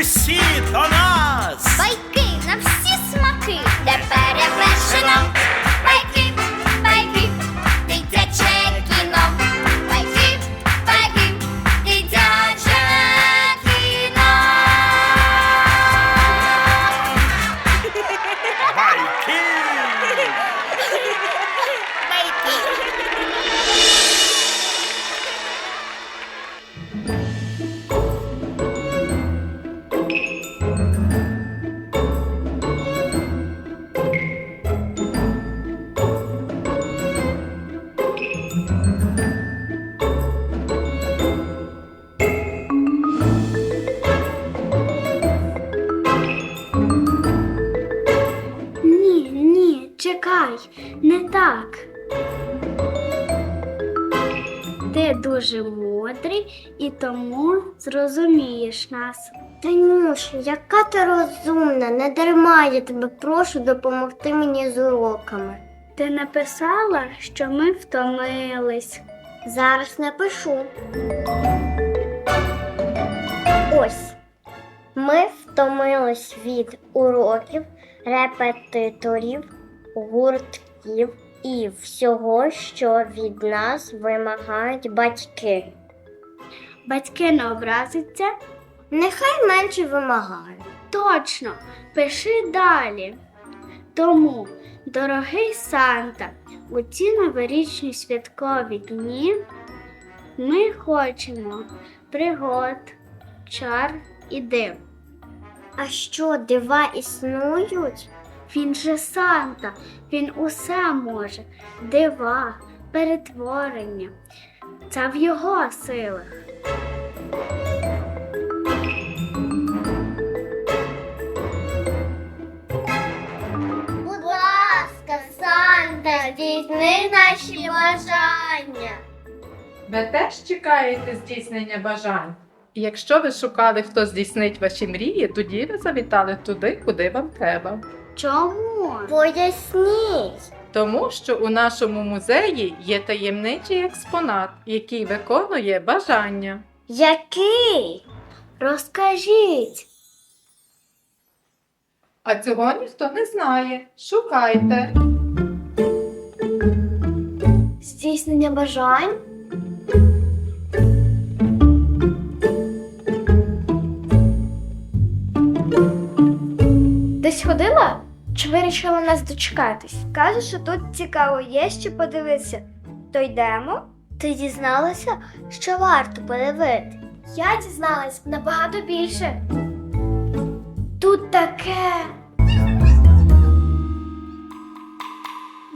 усі до нас. Так. Ти дуже мудрий і тому зрозумієш нас. Танюш, яка ти розумна, не дарма я тебе прошу допомогти мені з уроками. Ти написала, що ми втомились. Зараз напишу. Ось. Ми втомились від уроків, репетиторів, гуртків і всього, що від нас вимагають батьки. Батьки не образяться? Нехай менше вимагають. Точно, пиши далі. Тому, дорогий Санта, у ці новорічні святкові дні ми хочемо пригод, чар і див. А що, дива існують? Він же Санта, він усе може, дива, перетворення. Це в його силах. Будь ласка, Санта, здійсни наші бажання. Ви теж чекаєте здійснення бажань? І якщо ви шукали, хто здійснить ваші мрії, тоді ви завітали туди, куди вам треба. Чому? Поясніть. Тому що у нашому музеї є таємничий експонат, який виконує бажання. Який? Розкажіть. А цього ніхто не знає. Шукайте. Здійснення бажань? Вирішила нас дочекатись? Каже, що тут цікаво є що подивитися. То йдемо? Ти дізналася, що варто подивити? Я дізналась набагато більше. Тут таке.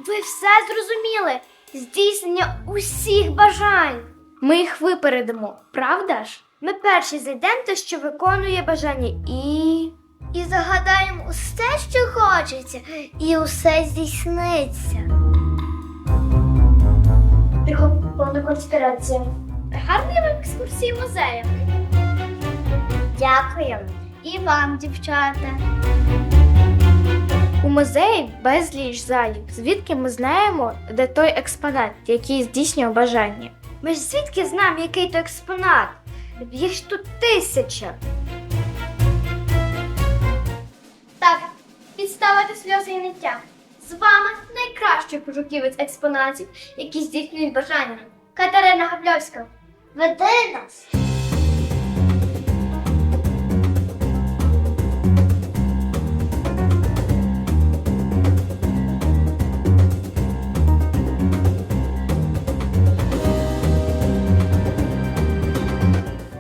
Ви все зрозуміли. Здійснення усіх бажань. Ми їх випередимо, правда ж? Ми перші зайдемо те, що виконує бажання, і. І загадаємо усе, що хочеться, і усе здійсниться. Тихо, повна конспірація. Гарної вам екскурсії музею. Дякуємо. І вам, дівчата. У музеї безліч залів, звідки ми знаємо, де той експонат, який здійснює бажання. Ми ж звідки знаємо, який то експонат? Їх ж тут тисяча. Підставити сльози і ниття. З вами найкращий пошуківець експонатів, які здійснюють бажання. Катерина Габльовська. Веди нас.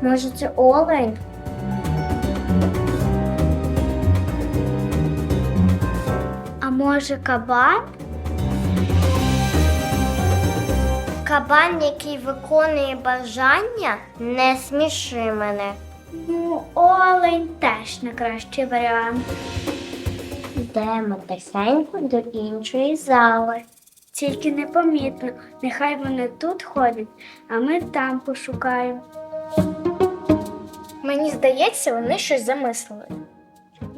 Може, це олень? Може кабан? Кабан, який виконує бажання, не сміши мене. Ну, олень теж не кращий варіант. Йдемо тихенько до іншої зали. Тільки непомітно. Нехай вони тут ходять, а ми там пошукаємо. Мені здається, вони щось замислили.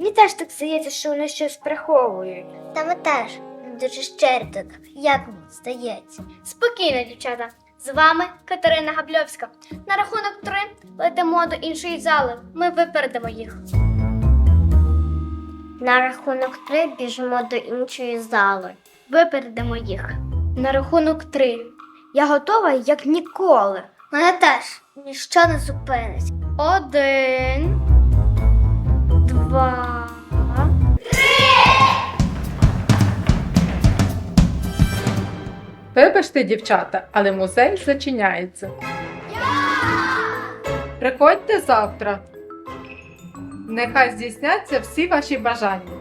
Мені теж так здається, що вони щось приховують. Та ми теж дуже щирі тут, як вам здається. Спокійно, дівчата. З вами Катерина Габльовська. На рахунок три летимо до іншої зали. Ми випередимо їх. На рахунок три біжимо до іншої зали. Випередимо їх. На рахунок три. Я готова як ніколи. Мене теж ніщо не зупинить. Один. Два. Вибачте, дівчата, але музей зачиняється. Приходьте завтра. Нехай здійсняться всі ваші бажання.